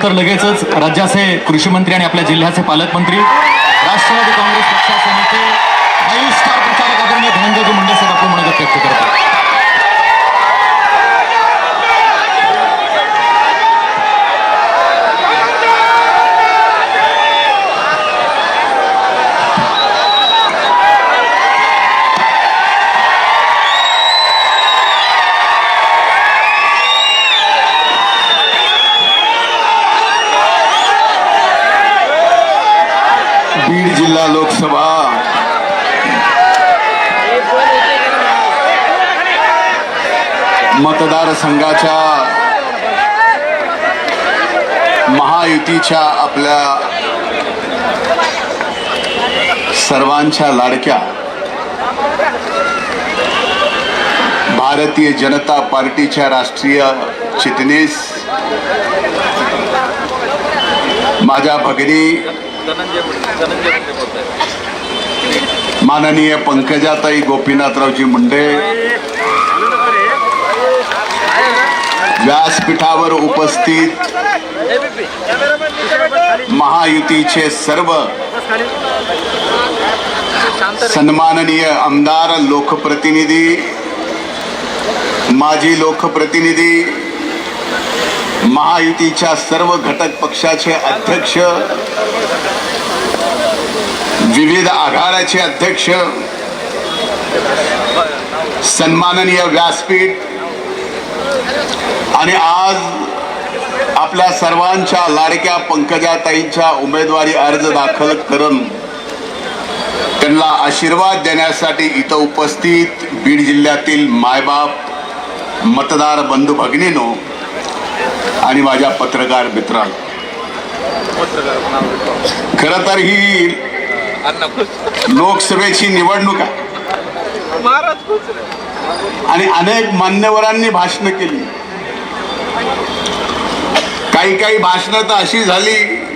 त्यानंतर लगेचच राज्याचे कृषी मंत्री आणि आपल्या जिल्ह्याचे पालकमंत्री राष्ट्रवादी काँग्रेस पक्षाचे नेते फाईव्ह स्टार प्रचारक आदरणीय धनंजयजी मुंडे साहेब आपलं मनोगत व्यक्त करतात बीड जिल्हा लोकसभा मतदारसंघाच्या महायुतीच्या आपल्या सर्वांच्या लाडक्या भारतीय जनता पार्टीच्या राष्ट्रीय चिटणीस माझ्या भगिनी माननीय पंकजाताई गोपीनाथरावजी मुंडे व्यासपीठावर उपस्थित महायुतीचे सर्व सन्माननीय आमदार लोकप्रतिनिधी माजी लोकप्रतिनिधी महायुतीच्या सर्व घटक पक्षाचे अध्यक्ष विविध आघाड्याचे अध्यक्ष सन्माननीय व्यासपीठ आणि आज आपल्या सर्वांच्या लाडक्या पंकजाताईंच्या उमेदवारी अर्ज दाखल करून त्यांना आशीर्वाद देण्यासाठी इथं उपस्थित बीड जिल्ह्यातील मायबाप मतदार बंधू भगिनीनो आणि माझ्या पत्रकार मित्रांनो. खर तर ही लोकसभेची निवडणूक आहे. आणि अनेक मान्यवरांनी भाषण केली. काही काही भाषणं तर अशी झाली.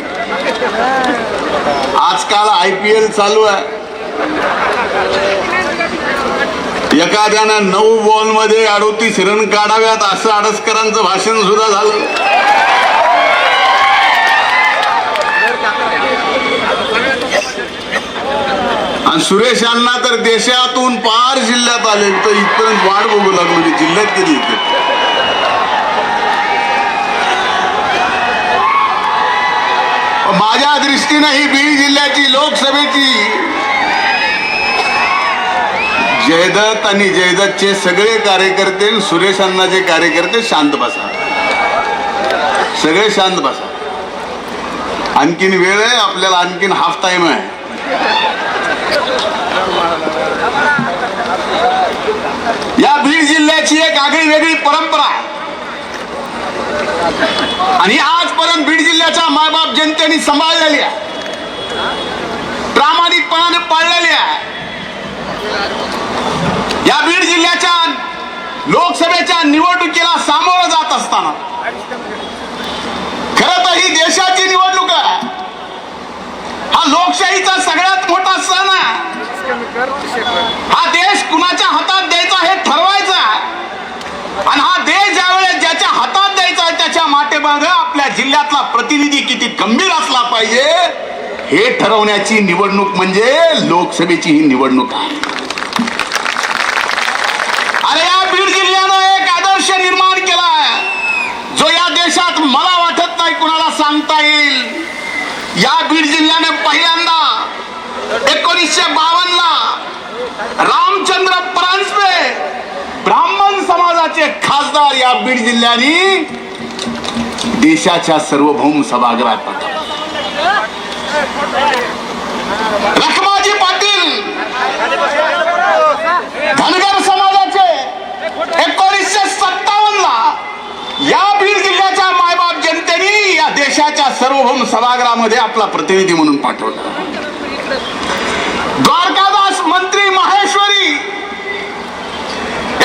आजकाल आय पी एल चालू आहे. एखाद्यानं नऊ बॉलमध्ये अडोतीस रन काढाव्यात असं आडसकरांचं भाषण सुद्धा झालं. आणि सुरेश यांना तर देशातून पार जिल्ह्यात आले. तर इथपर्यंत वाट बघू लागलो की जिल्ह्यात कधी इथे माझ्या दृष्टीनं ही बीड जिल्ह्याची लोकसभेची जयदत्त आणि जयदत्तचे सगळे कार्यकर्ते आणि सुरेश अण्णाचे कार्यकर्ते शांत बसा. सगळे शांत बसा. आणखीन वेळ आहे आपल्याला आणखीन हाफ टाइम आहे. या बीड जिल्ह्याची एक आगळी वेगळी परंपरा आहे. आणि आजपर्यंत बीड जिल्ह्याच्या मायबाप जनतेने सांभाळलेली आहे. प्रामाणिकपणाने पाळलेली आहे. या बीड जिल्ह्याच्या लोकसभेच्या निवडणुकीला सामोरं जात असताना खरं तर ही देशाची निवडणूक आहे. हा लोकशाहीचा सगळ्यात मोठा सण आहे. हा देश कुणाच्या हातात द्यायचा हे ठरवायचा आणि हा देश ज्यावेळेस ज्याच्या हातात द्यायचा त्याच्या माटेमाग आपल्या जिल्ह्यातला प्रतिनिधी किती गंभीर असला पाहिजे हे ठरवण्याची निवडणूक म्हणजे लोकसभेची ही निवडणूक आहे. अरे या बीड जिल्ह्यानं एक आदर्श निर्माण केला जो या देशात मला वाटत नाही कुणाला सांगता येईल. या बीड जिल्ह्याने पहिल्यांदा एकोणीसशे बावन्न ला रामचंद्र परांजपे ब्राह्मण समाजाचे खासदार या बीड जिल्ह्याने देशाच्या सार्वभौम सभागृहात पाठवले. लखमाजी पाटील धनगर समाजाचे एकोणीसशे सत्तावन्न ला या बीड जिल्ह्याच्या या देशाच्या सर्वभौम सभागृहामध्ये आपला प्रतिनिधी म्हणून पाठवला. द्वारकादास मंत्री माहेश्वरी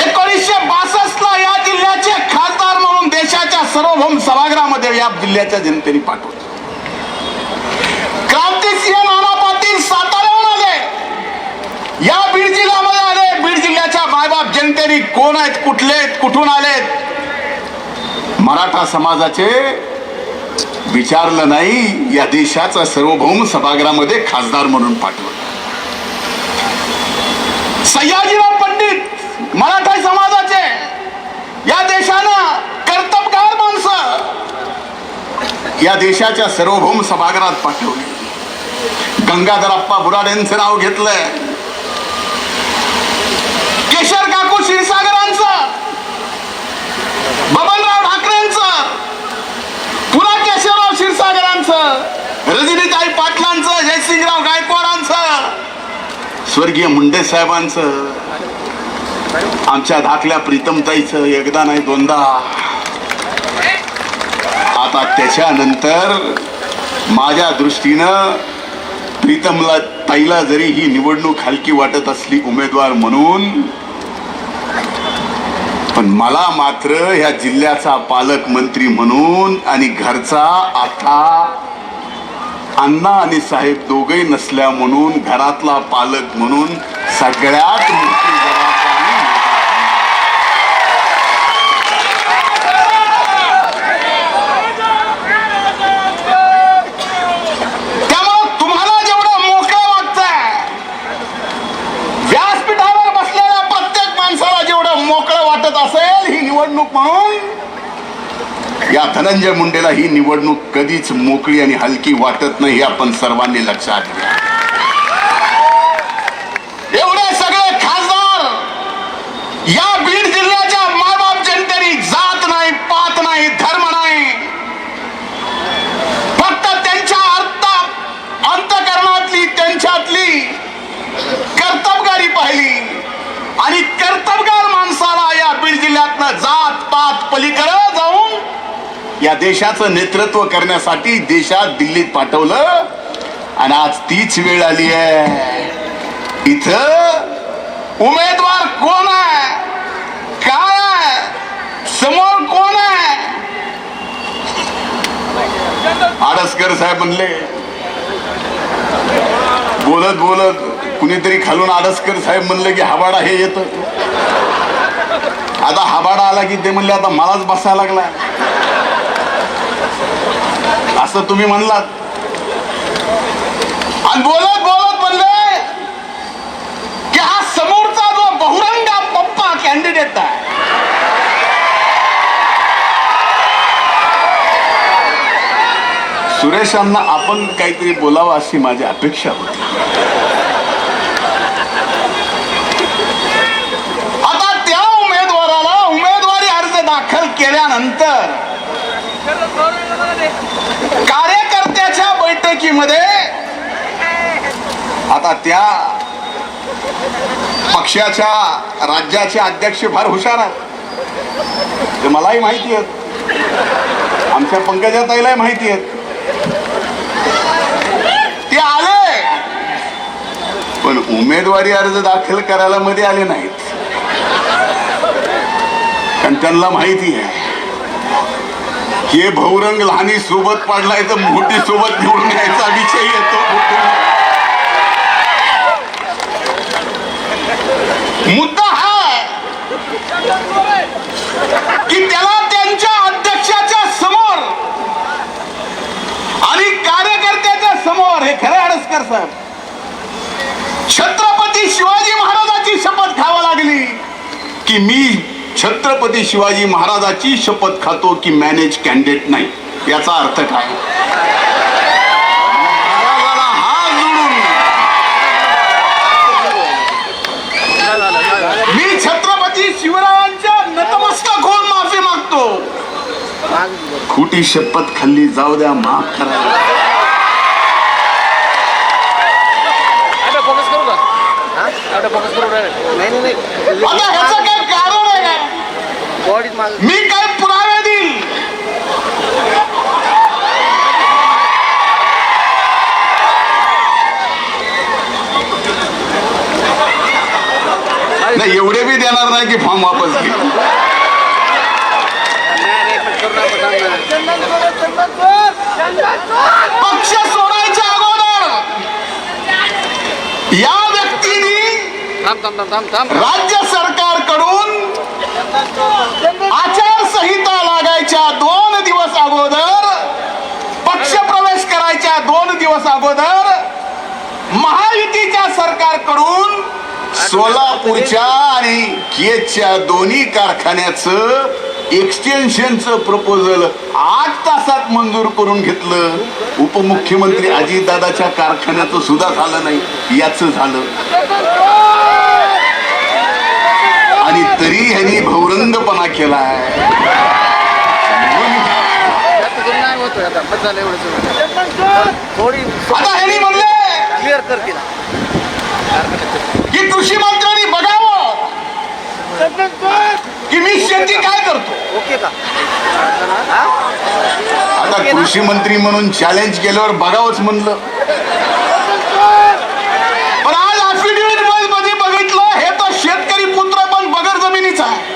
एकोणीसशे बासष्ट ला या जिल्ह्याचे खासदार म्हणून देशाच्या सर्वभौम सभागृहामध्ये या जिल्ह्याच्या जनतेने पाठवलं. क्रांतिसिंह नाना पाटील साताऱ्याहून आले. या बीड जिल्ह्यामध्ये आले. बीड जिल्ह्याच्या मायबाप जनतेने कोण आहेत कुठले आहेत कुठून आलेत? मराठा समाजाचे विचारलं नाही या देशाचा सार्वभौम सभागृहामध्ये खासदार म्हणून पाठवलं. सयाजीराव पंडित मराठा समाजाचे या देशानं कर्तबगार माणसं या देशाच्या सार्वभौम सभागृहात पाठवले. गंगाधर अप्पा बुराडेंचं नाव घेतलंय. केशर काकू क्षीरसागरांचं बबन ठाकरेंचं पुन्हा केशवराव रजनीताई पाटलांचं जयसिंगराव गायकवाडांचं स्वर्गीय मुंडे साहेबांचं आमच्या धाकल्या प्रीतमताईचं एकदा नाही दोनदा. आता त्याच्यानंतर माझ्या दृष्टीनं प्रीतमला ताईला जरी ही निवडणूक हलकी वाटत असली उमेदवार म्हणून पण मला मात्र ह्या जिल्ह्याचा पालकमंत्री म्हणून आणि घरचा आता अण्णा आणि साहेब दोघही नसल्या म्हणून घरातला पालक म्हणून सगळ्यात मोठी जबाबदारी त्यामुळं तुम्हाला जेवढं मोकळं वाटतंय व्यासपीठावर बसलेल्या प्रत्येक माणसाला जेवढं मोकळं वाटत असेल ही निवडणूक म्हणून? या धनंजय मुंडेला ही निवडणूक कधीच मोकळी आणि हलकी वाटत नाही हे आपण सर्वांनी लक्षात घ्या. एवढे सगळे खासदार या बीड जिल्ह्याच्या मायबाप जनतेने जात नाही पात नाही धर्म नाही. फक्त त्यांच्या अर्थ अंतकरणातली त्यांच्यातली कर्तबगारी पाहिली आणि कर्तबगार माणसाला या बीड जिल्ह्यातनं जात पात पलीकडे जाऊन या देशाचं नेतृत्व करण्यासाठी देशात दिल्लीत पाठवलं. आणि आज तीच वेळ आली आहे. इथं उमेदवार कोण आहे? काय आहे? समोर कोण आहे? आडसकर साहेब म्हणले बोलत बोलत कुणीतरी खालून आडसकर साहेब म्हणले की हवाडा हे येत. आता हबाडा आला की ते म्हणले आता मलाच बसायला लागला. असं तुम्ही म्हणलात. आणि बोलत बोलत म्हणले की हा समोरचा जो बहुरंगा पप्पा कॅन्डिडेट आहे सुरेशांना आपण काहीतरी बोलावं अशी माझी अपेक्षा होती आता त्या उमेदवाराला उमेदवारी अर्ज दाखल केल्यानंतर कार्यकर्त्याच्या बैठकीमध्ये आता त्या पक्षाच्या राज्याचे अध्यक्ष फार हुशार आहेत. ते मलाही माहिती आहेत. आमच्या पंकजा ताईलाही माहिती आहेत. ते आले. पण उमेदवारी अर्ज दाखल करायला मध्ये आले नाहीत. आणि त्यांना माहिती आहे. हे भौरंग लहानी सोबत पाडलाय तर मोठी सोबत निवडून यायचा विषय येतो. मुद्दा हा की त्याला त्यांच्या अध्यक्षाच्या समोर आणि कार्यकर्त्याच्या समोर हे खरे अडसकर साहेब छत्रपती शिवाजी महाराजाची शपथ खावा लागली की मी छत्रपती शिवाजी महाराजाची शपथ खातो की मॅनेज कॅन्डिडेट नाही? याचा अर्थ काय? मी छत्रपती शिवरायांच्या नतमस्तक होऊन माफी मागतो. खोटी शपथ खाल्ली जाऊ द्या माफ करा. आता ह्याचं काय कारण आहे काय बॉडीत माग मी काय पुरावे देईल नाही एवढे बी देणार नाही की फॉर्म वापस घे. पक्ष सोडायच्या अगोदर या व्यक्तीने थांब थांब करायच्या दोन दिवस अगोदर पक्ष प्रवेश करायच्या दोन दिवस अगोदर दिवस महायुतीच्या सरकारकडून सोलापूरच्या आणि केजच्या दोन्ही कारखान्याचं एक्सटेन्शनचं प्रपोजल आठ तासात मंजूर करून घेतलं. उपमुख्यमंत्री अजितदादाच्या कारखान्याचं सुद्धा झालं नाही याच झालं. आणि तरी ह्यांनी भौरंगपणा केलाय. होतोय आता. बस झालं एवढं सगळं. थोडी क्लिअर करतील की कृषी मंत्र्यांनी बघावं. की मी शेती काय करतो? ओके का? आता कृषी मंत्री म्हणून चॅलेंज केल्यावर बघावंच म्हणलं पण आज affidavit मध्ये बघितलं हे तर शेतकरी पुत्र पण बगर जमिनीचा आहे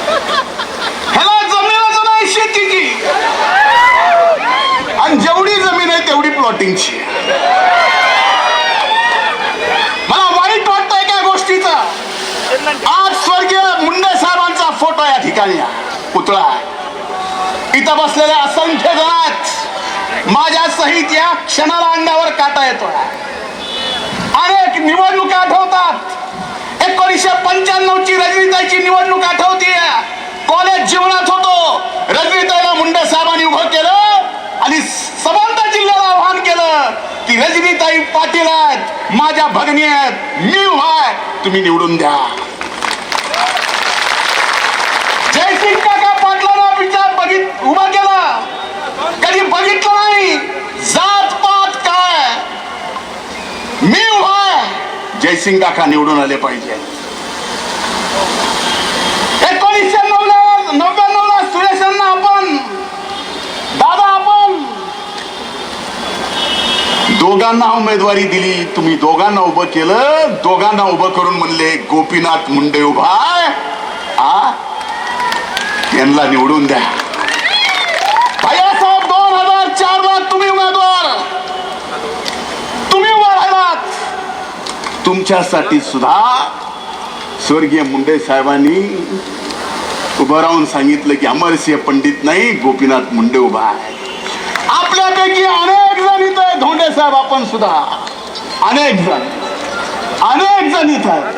ह्याला जमीनच नाही शेतीची आणि जेवढी जमीन आहे तेवढी प्लॉटिंगची मला वाईट वाटतंय काय गोष्टीचा आज स्वर्गीय मुंडे साहेबांचा फोटो या ठिकाणी पुतळा आहे. इथं बसलेल्या असंख्य जणात माझ्या सहित या क्षणाला अंगावर काटा येतो अनेक निवडणुका आठवतात. एकोणीशे पंच्याण्णव ची रजनीताईची निवडणूक आठवतीये. कॉलेज जीवनात होतो. रजनीताईला मुंडे साहेबांनी उभं केलं आणि समांतर जिल्ह्याला आव्हान केलं की रजनीताई पाटील आहेत माझ्या भगिनी आहेत मी उभा तुम्ही निवडून द्या जयसिंग काका पाटलांना विचार बघित उभा केला कधी बघितलं नाही जात पात काय? मी उभा जयसिंग काका निवडून आले पाहिजे. एकोणीसशे नव्याण्णव ला सुरेशांना आपण दादा आपण. दोघांना उमेदवारी दिली तुम्ही दोघांना उभं केलं दोघांना उभं करून म्हणले गोपीनाथ मुंडे उभा. आ? यांना निवडून द्या भैयासाहेब दोन हजार चार ला तुम्ही उमेदवार! तुम्ही उभा राहिलात! तुमच्यासाठी सुद्धा स्वर्गीय मुंडे साहेबांनी उभं राहून सांगितलं की अमरसिंह पंडित नाही गोपीनाथ मुंडे उभा आहे. आपल्यापैकी अनेक जण इथं आहे, धोंडे साहेब आपण सुद्धा. अनेक जण. अनेक जण इथं आहेत.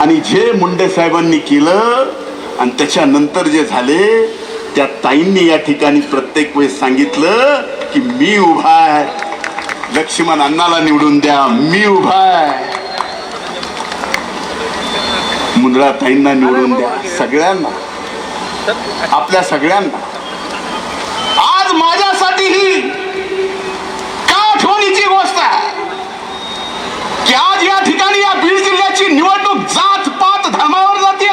आणि जे मुंडे साहेबांनी केलं आणि त्याच्यानंतर जे झाले त्या ताईंनी या ठिकाणी प्रत्येक वेळेस सांगितलं की मी उभा आहे. लक्ष्मण अण्णाला निवडून द्या. मी उभा आहे. मुंदळा ताईंना निवडून द्या. सगळ्यांना. आपल्या सगळ्यांना. आज माझ्यासाठी ही का आठवणीची गोष्ट आहे की आज या ठिकाणी या बीड जिल्ह्याची निवडणूक जात पात धर्मावर जाते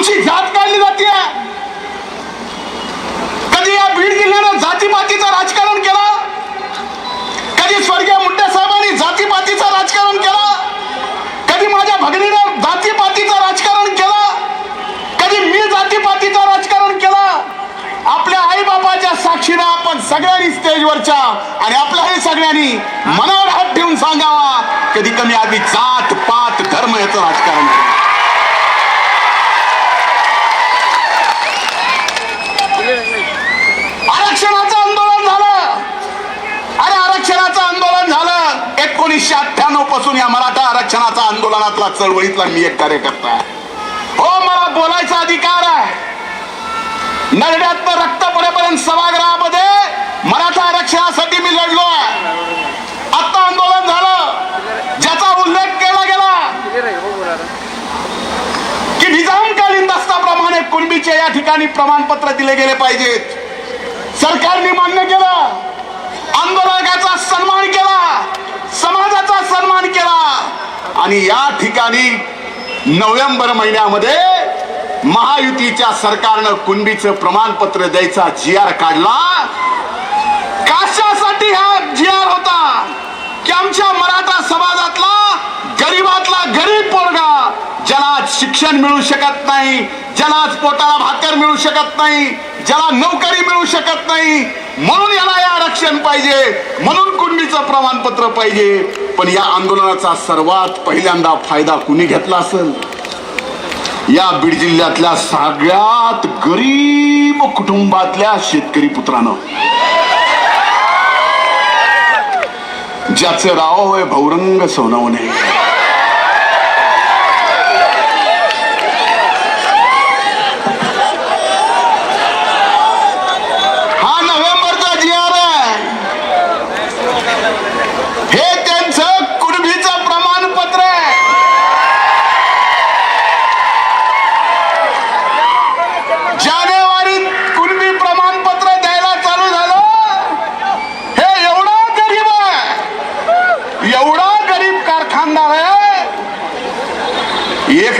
आमची जात काढली जाते. कधी या बीड जिल्ह्यानं जातीपातीचं राजकारण केलं? कधी स्वर्गीय मुंडे साहेबांनी जातीपातीचं राजकारण केलं? कधी माझ्या भगिनीनं जातीपातीचं राजकारण केलं? कधी मी जातीपातीचं राजकारण केलं? आपल्या आई बाबाच्या साक्षीनं आपण सगळ्यांनी स्टेजवरच्या आणि आपल्याही सगळ्यांनी मनावर हात ठेवून सांगावा कधी कमी आधी जात पात धर्म याचं राजकारण केलं. आरक्षणाचं आंदोलन झालं अरे आरक्षणाचं आंदोलन झालं एकोणीसशे अठ्ठ्याण्णवपासून या मराठा आरक्षणाचा आंदोलनातला चळवळीतला मी एक कार्यकर्ता आहे. हो मला बोलायचा अधिकार आहे. नरड्यात रक्त पडेपर्यंत सभागृहामध्ये मराठा आरक्षणासाठी मी लढलो आहे. आता आंदोलन झालं. ज्याचा उल्लेख केला गेला. की निजामकालीन दस्ताप्रमाणे कुणबीचे या ठिकाणी प्रमाणपत्र दिले गेले पाहिजेत. सरकारने मान्य केलं. आंदोलकाचा सन्मान केला. समाजाचा सन्मान केला. आणि या ठिकाणी नोव्हेंबर महिन्यामध्ये महायुतीच्या सरकारनं कुणबीचं प्रमाणपत्र द्यायचा जी आर काढला. कशासाठी हा जी आर होता? की आमच्या मराठा समाजातला गरीबातला गरीब पोरगा ज्याला शिक्षण मिळू शकत नाही ज्याला पोटाला भाकर मिळू शकत नाही ज्याला नोकरी मिळू शकत नाही म्हणून याला हे आरक्षण पाहिजे म्हणून कुणबीचं प्रमाणपत्र पाहिजे. पण या आंदोलनाचा सर्वात पहिल्यांदा फायदा कुणी घेतला असेल? या बीड जिल्ह्यातल्या सगळ्यात गरीब कुटुंबातल्या शेतकरी पुत्रानं. ज्याचं राव होय भौरंग सोनवणे हा नोव्हेंबरचा जी आर आहे हे त्यांचं कुणबीचं प्रमाणपत्र आहे जानेवारीत कुणबी प्रमाणपत्र द्यायला चालू झालं हे एवढा गरीब आहे एवढा गरीब कारखानदार आहे एक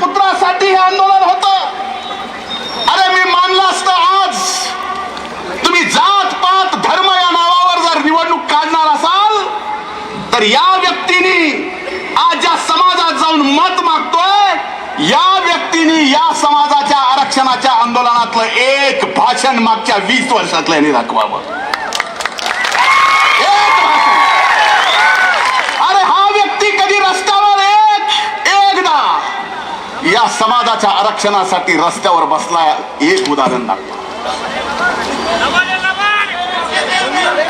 पुत्रासाठी हे आंदोलन होत. अरे मी मानलं असत आज. तुम्ही जात पात धर्म या नावावर जर निवडणूक काढणार असाल तर या व्यक्तीने आज ज्या समाजात जाऊन मत मागतोय. या व्यक्तीने या समाजाच्या आरक्षणाच्या आंदोलनातलं एक भाषण मागच्या वीस वर्षातलं यांनी दाखवावं एक भाषण अरे हा व्यक्ती कधी रस्त्यावर एक एकदा या समाजाच्या आरक्षणासाठी रस्त्यावर बसला एक उदाहरण दाखवा.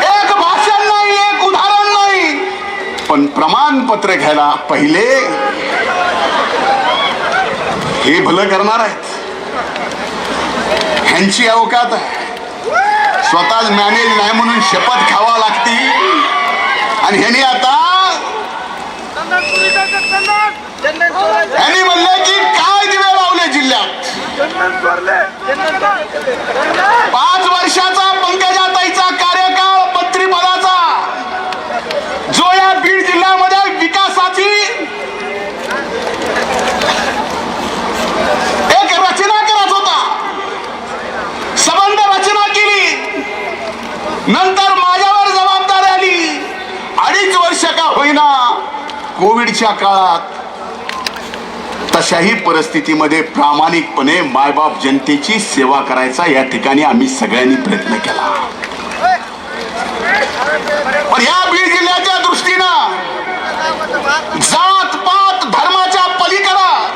एक भाषण नाही एक उदाहरण नाही. पण प्रमाणपत्र घ्यायला पहिले हे भलं करणार आहेत. ह्यांची अवकात आहे. स्वतःच मॅनेज नाही म्हणून शपथ खावा लागती. आणि ह्यांनी आता त्यांनी म्हणलं की काय दिवे लावले जिल्ह्यात? पाच वर्षाचा पंकजाताईचा कार्यकाळ मंत्रिपदाचा. जो या बीड जिल्ह्यामध्ये विकासाची एक रचना करत होता. संबंध रचना केली. नंतर माझ्यावर जबाबदारी आली. अडीच वर्ष का होईना कोविडच्या काळात अशाही परिस्थितीमध्ये प्रामाणिकपणे मायबाप जनतेची सेवा करायचा या ठिकाणी आम्ही सगळ्यांनी प्रयत्न केला. पण या बीड जिल्ह्याच्या दृष्टीनं जात पात धर्माच्या पलीकडं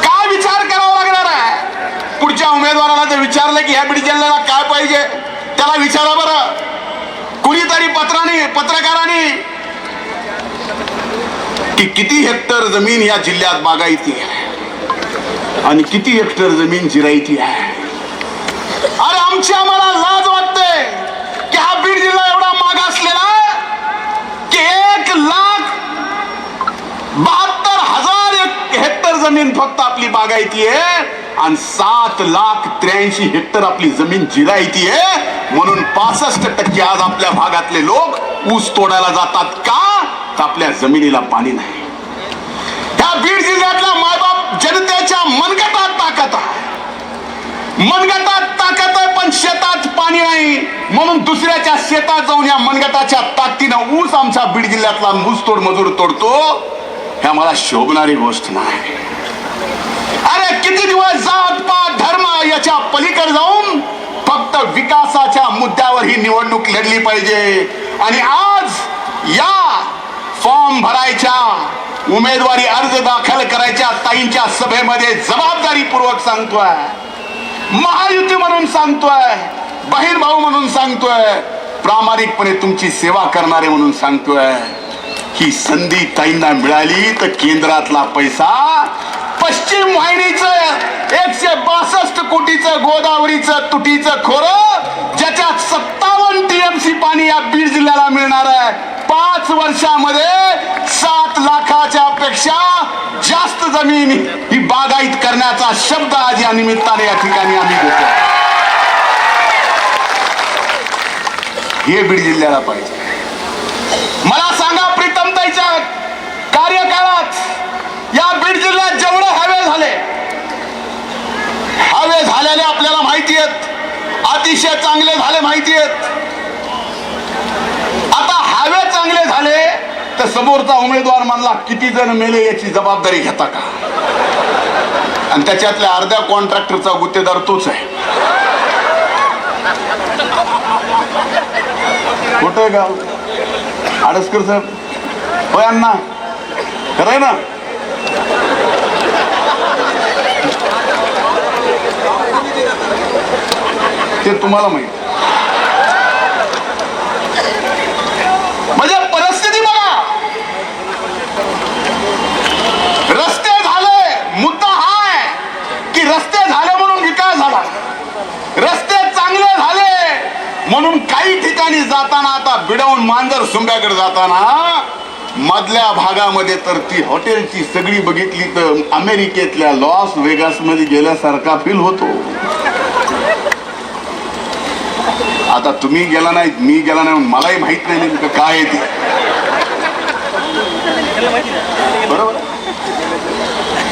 काय विचार करावा लागणार आहे? पुढच्या उमेदवाराला जर विचारलं की ह्या बीड जिल्ह्याला काय पाहिजे? त्याला विचारा बरं. कुणीतरी पत्राने पत्रकाराने की किती हेक्टर जमीन या जिल्ह्यात बागायती आहे? आणि किती हेक्टर जमीन जिरायती आहे? अरे आमची आम्हाला लाज वाटते की हा बीड जिल्हा एवढा मागासलेला आहे की एक लाख बहात्तर हजार हेक्टर जमीन फक्त आपली बागायती आहे आणि सात लाख त्र्याऐंशी हेक्टर आपली जमीन जिरायती आहे. म्हणून पासष्ट टक्के आज आपल्या भागातले लोक ऊस तोडायला जातात का? आपल्या जमिनीला पाणी नाही. त्या बीड जिल्ह्यातला मायबाप जनतेच्या मनगटात ताकद आहे. मनगटात ताकद आहे पण शेतात पाणी नाही. म्हणून दुसऱ्याच्या शेतात जाऊन या मनगटाच्या ताकदीनं ऊस आमच्या बीड जिल्ह्यातला ऊसतोड मजूर तोडतो ह्या मला शोभणारी गोष्ट नाही. अरे किती दिवस जात पात धर्म याच्या पलीकडे जाऊन फक्त विकासाच्या मुद्द्यावर ही निवडणूक लढली पाहिजे. आणि आज या फॉर्म भरायच्या उमेदवारी अर्ज दाखल करायच्या ताईंच्या सभेमध्ये जबाबदारीपूर्वक सांगतोय. महायुती म्हणून सांगतोय बहीण भाऊ म्हणून सांगतोय प्रामाणिकपणे तुमची सेवा करणारे म्हणून सांगतोय. ही संधी ताईंना मिळाली तर केंद्रातला पैसा पश्चिम वाहिनीचं एकशे बासष्ट कोटीचं गोदावरीचं तुटीचं खोरं ज्याच्यात सत्तावन्न टीएमसी पाणी या बीड जिल्ह्याला मिळणार आहे. पाच वर्षामध्ये सात लाखाच्या पेक्षा जास्त जमीन ही बागायत करण्याचा शब्द आज या निमित्ताने या ठिकाणी आम्ही घेतो हे बीड जिल्ह्याला पाहिजे. मला सांगा प्रीतमताईच्या कार्यकाळात या बीड जिल्ह्यात जेवढे हवे झाले हवे झाले आपल्याला माहिती आहेत. अतिशय चांगले झाले माहिती आहेत आता हायवे चांगले झाले तर समोरचा उमेदवार म्हणला किती जण मेले याची जबाबदारी घेता का? आणि त्याच्यातल्या अर्ध्या कॉन्ट्रॅक्टरचा गुत्तेदार तोच आहे. कुठं आहे गाव? आडसकर साहेब. होय अण्णा. खरंय ना? ते तुम्हाला माहिती म्हणजे परिस्थिती बघा रस्ते झाले मुद्दा हा आहे की रस्ते झाले म्हणून विकास झाला रस्ते चांगले झाले पण काही ठिकाणी जाताना आता बिडवून मांजर सुंब्याकडे जाताना मधल्या भागामध्ये तर ती हॉटेलची सगळी बघितली तर अमेरिकेतल्या लॉस वेगासमध्ये गेल्यासारखा फील होतो. आता तुम्ही गेला नाही मी गेला नाही मलाही माहीत नाही नेमकं काय आहे ते. बरोबर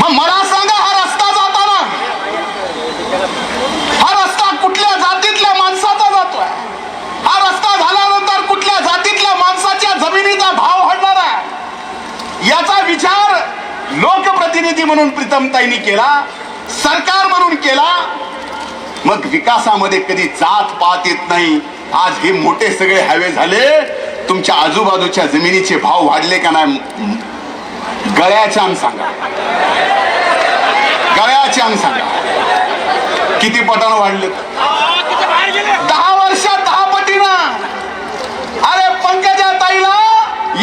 मग मला सांगा हा रस्ता जाताना हा रस्ता कुठल्या जातीतल्या माणसाचा जातोय हा रस्ता झाल्यानंतर कुठल्या जातीतल्या माणसाच्या जमिनीचा भाव वाढणार आहे याचा विचार लोकप्रतिनिधी म्हणून प्रीतमताईंनी केला सरकार म्हणून केला मग विकासामध्ये कधी जात पात येत नाही. आज हे मोठे सगळे हायवे झाले. तुमच्या आजूबाजूच्या जमिनीचे भाव वाढले का नाही? गळ्याच्या अंग सांगा. गळ्याच्या अंग सांगा. किती पटानं वाढले दहा वर्षात दहा पटीनं अरे पंकजा ताईला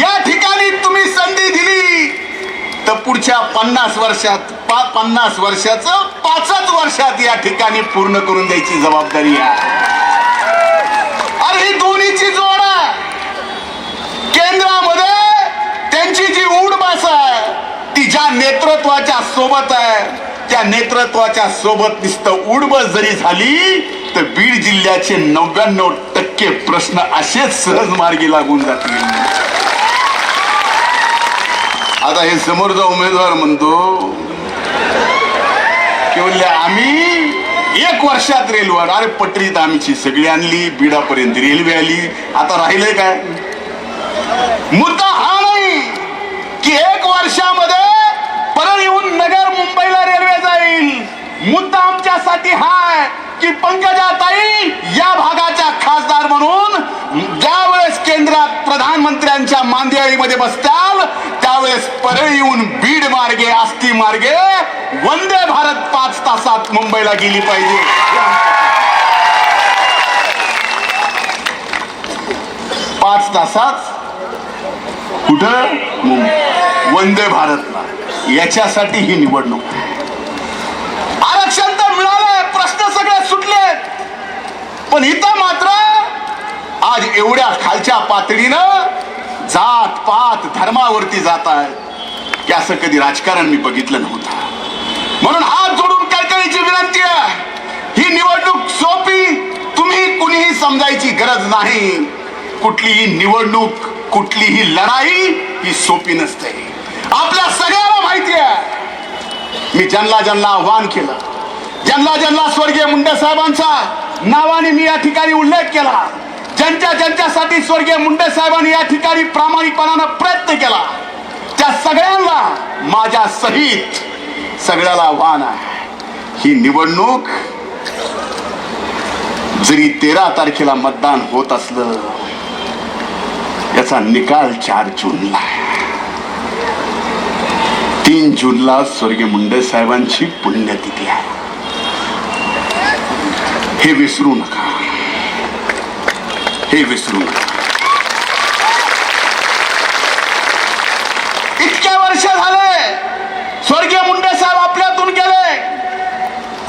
या ठिकाणी तुम्ही संधी दिली तर पुढच्या पन्नास वर्षात पा पन्नास वर्षाचं पाचच वर्षात या ठिकाणी पूर्ण करून द्यायची जबाबदारी आहे. अरे ही दोन्हीची जोड आहे. केंद्रामध्ये त्यांची जी उडबास आहे ती ज्या नेतृत्वाच्या सोबत आहे त्या नेतृत्वाच्या सोबत नुसतं उडबस जरी झाली तर बीड जिल्ह्याचे नव्याण्णव टक्के प्रश्न असेच सहज मार्गी लागून जातील. आता हे समोरचा उमेदवार म्हणतो की आम्ही एक वर्षात रेल्वे अरे पटरीत आमची सगळी आणली बीडापर्यंत रेल्वे आली. आता राहिलंय काय? मुद्दा हा नाही की एक वर्षामध्ये परत येऊन नगर मुंबईला रेल्वे जाईल. मुद्दा आमच्यासाठी हा आहे की पंकजाताई या भागाच्या खासदार म्हणून ज्यावेळेस केंद्रात प्रधानमंत्र्यांच्या मांदियाळीमध्ये बसताल त्यावेळेस परळीहून बीड मार्गे आस्ती मार्गे वंदे भारत पाच तासात मुंबईला गेली पाहिजे. पाच तासात कुठं? मुंबई. वंदे भारतला याच्यासाठी ही निवडणूक. आरक्षण तर मिळालंय प्रश्न सगळे सुटलेत. पण इथं मात्र आज एवढ्या खालच्या पातळीनं जात पात धर्मावरती जात आहेत. की असं कधी राजकारण मी बघितलं नव्हतं. म्हणून हात जोडून कळकळीची विनंती आहे. ही निवडणूक सोपी तुम्ही कुणीही समजायची गरज नाही. कुठलीही निवडणूक कुठलीही लढाई ही सोपी नसते. आपल्या सगळ्याला माहिती आहे. मी ज्यांना ज्यांना आव्हान केलं ज्यांना ज्यांना स्वर्गीय मुंडे साहेबांचा नावाने मी या ठिकाणी उल्लेख केला ज्यांच्या ज्यांच्यासाठी स्वर्गीय मुंडे साहेबांनी या ठिकाणी प्रामाणिकपणानं प्रयत्न केला त्या सगळ्यांना माझ्या सहित सगळ्याला वाहन आहे. ही निवडणूक जरी तेरा तारखेला मतदान होत असलं याचा निकाल चार जूनला आहे. तीन जूनला स्वर्गीय मुंडे साहेबांची पुण्यतिथी आहे. हे विसरू नका. हे विसरू इतक्या वर्ष झाले स्वर्गीय मुंडे साहेब आपल्यातून गेले.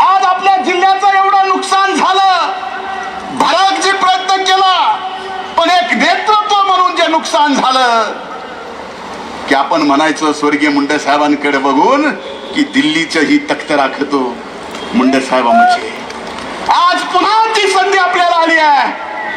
आज आपल्या जिल्ह्याचं एवढं नुकसान झालं. भरागची प्रयत्न केला पण एक नेतृत्व म्हणून जे नुकसान झालं की आपण म्हणायचं स्वर्गीय मुंडे साहेबांकडे बघून की दिल्लीचं ही तख्त राखतो मुंडे साहेबांचे आज पुन्हा ती संधी आपल्याला आली आहे.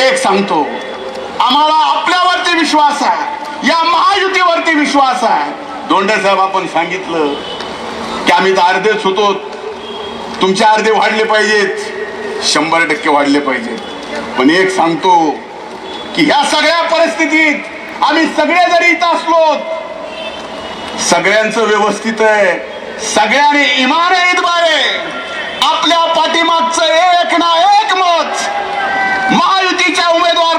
एक सांगतो. आम्हाला आपल्यावरती विश्वास आहे. या महायुतीवरती विश्वास आहे. दोंडे साहेब आपण सांगितलं की आम्ही तर अर्धेच होतो तुमचे अर्धे वाढले पाहिजेत. शंभर टक्के वाढले पाहिजेत. पण एक सांगतो की ह्या सगळ्या परिस्थितीत आम्ही सगळे जरी इथं असलो सगळ्यांचं व्यवस्थित आहे. सगळ्यांनी इमान आहे इतबारे आपल्या पाठीमागचं एक ना एक मत महायुतीच्या उमेदवार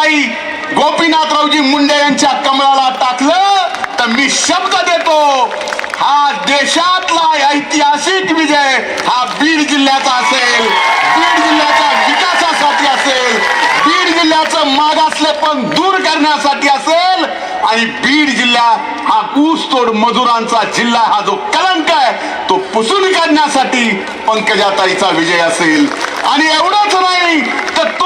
पंकजाईताई गोपीनाथरावजी मुंडे यांच्या कमळाला टाकलं तर मी शब्द देतो हा देशातला ऐतिहासिक विजय हा बीड जिल्ह्याचा असेल बीड जिल्ह्याच्या विकासासाठी असेल बीड जिल्ह्याचं मागासलेपण दूर करण्यासाठी असेल आणि बीड जिल्हा हा ऊसतोड मजुरांचा जिल्हा हा जो कलंक आहे तो पुसून काढण्यासाठी पंकजाताईचा विजय असेल. आणि एवढंच नाही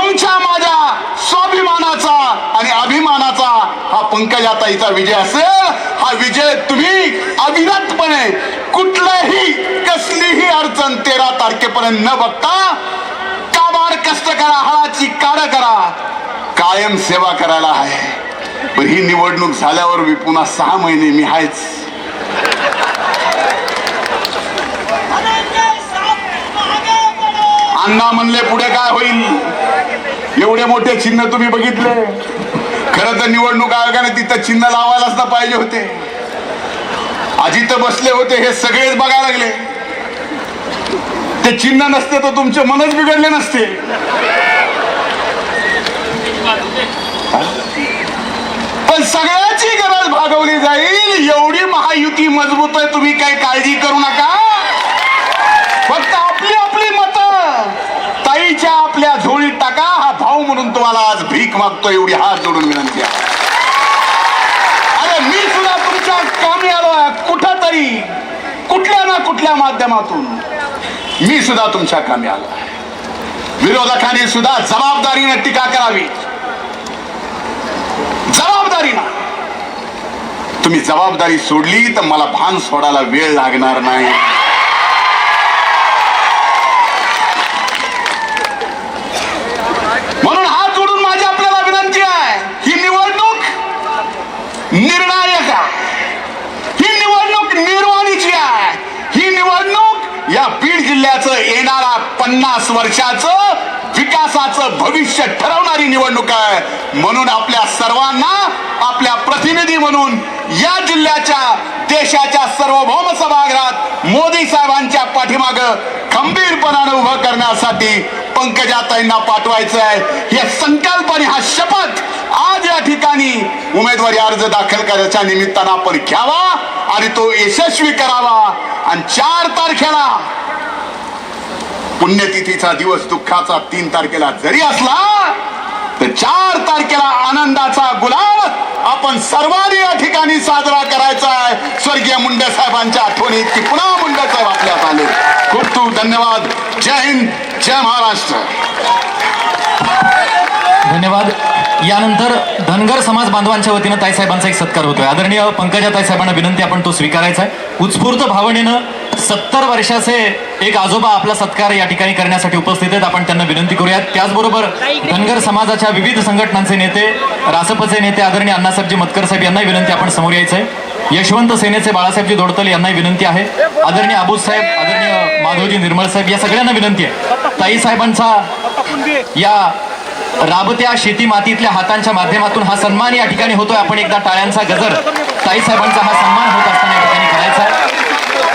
तुमच्या माझ्या स्वाभिमानाचा आणि अभिमानाचा हा पंकजाताईचा विजय असेल हा विजय तुम्ही अविरतपणे कुठल्याही कसलीही अडचण तेरा तारखेपर्यंत न बघता काबाड कष्ट करा हळाची काड करा कायम सेवा करायला आहे. पण ही निवडणूक झाल्यावर मी पुन्हा सहा महिने मी आहेच. अण्णा म्हणले पुढे काय होईल? एवढे मोठे चिन्ह तुम्ही बघितले. खरं तर निवडणूक आयोगाने तिथं चिन्ह लावायलाच ना पाहिजे होते. अजित बसले होते हे सगळेच बघायला लागले. ते चिन्ह नसते तर तुमचे मनच बिघडले नसते. पण सगळ्याची गरज भागवली जाईल. एवढी महायुती मजबूत आहे तुम्ही काही काळजी करू नका. फक्त आपली आपली मत. ताईच्या आपल्या झोळीत टाका. भाऊ म्हणून तुम्हाला आज भीक मागतो एवढी हात जोडून विनंती आहे. अरे मी सुद्धा तुमच्या कामी आलोय कुठं तरी कुठल्या ना कुठल्या माध्यमातून मी सुद्धा तुमच्या कामी आलो आहे. विरोधकांनी सुद्धा जबाबदारीने टीका करावी. जबाबदारीनं. तुम्ही जबाबदारी सोडली तर मला भान सोडायला वेळ लागणार नाही म्हणून हात जोडून माझी आपल्याला विनंती आहे ही निवडणूक निर्णायक आहे ही निवडणूक निर्वाणीची आहे ही निवडणूक या बीड जिल्ह्याचं येणारा पाच वर्षाचं विकासाचं भविष्य ठरवणारी निवडणूक आहे. म्हणून आपल्या सर्वांना आपल्या प्रतिनिधी म्हणून या जिल्ह्याच्या देशाच्या सार्वभौम सभागृहात मोदी साहेबांच्या पाठीमाग खंबीरपणानं उभं करण्यासाठी पंकजाताईंना पाठवायचं आहे. हे संकल्प आणि हा शपथ आज या ठिकाणी उमेदवारी अर्ज दाखल करायच्या निमित्तानं आपण घ्यावा आणि तो यशस्वी करावा. आणि चार तारखेला पुण्यतिथीचा दिवस दुःखाचा तीन तारखेला जरी असला तर चार तारखेला आनंदाचा गुलाल आपण सर्वांनी या ठिकाणी साजरा करायचा आहे. स्वर्गीय मुंडे साहेबांच्या आठवणीत की पुन्हा मुंडे साहेब आपल्यात आले. खूप खूप धन्यवाद. जय हिंद जय महाराष्ट्र. धन्यवाद. यानंतर धनगर समाज बांधवांच्या वतीनं ताईसाहेबांचा एक सत्कार होतोय. आदरणीय पंकजा ताईसाहेबांना विनंती आपण तो स्वीकारायचा आहे. उत्स्फूर्त भावनेनं सत्तर वर्षाचे एक आजोबा आपला सत्कार या ठिकाणी करण्यासाठी उपस्थित आहेत. आपण त्यांना विनंती करूयात. त्याचबरोबर धनगर समाजाच्या विविध संघटनांचे नेते रासपचे नेते आदरणीय अण्णासाहेबजी मतकर साहेब यांनाही विनंती आपण समोर यायचं आहे यशवंत सेनेचे बाळासाहेबजी दोडतल यांनाही विनंती आहे. आदरणीय अबू साहेब आदरणीय माधवजी निर्मळ साहेब या सगळ्यांना विनंती आहे. ताई साहेबांचा या राबत्या शेती मातीतल्या हातांच्या माध्यमातून हा सन्मान या ठिकाणी होतोय. आपण एकदा टाळ्यांचा गजर ताई साहेबांचा हा सन्मान होत असताना या ठिकाणी करायचा आहे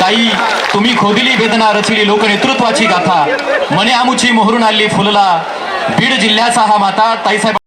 ताई तुम्ही खोदिली वेदना रचिली लोकनेतृत्वाची गाथा. मने आमुची मोहरून आली फुलला. बीड जिल्ह्याचा हा माता ताईसाहेब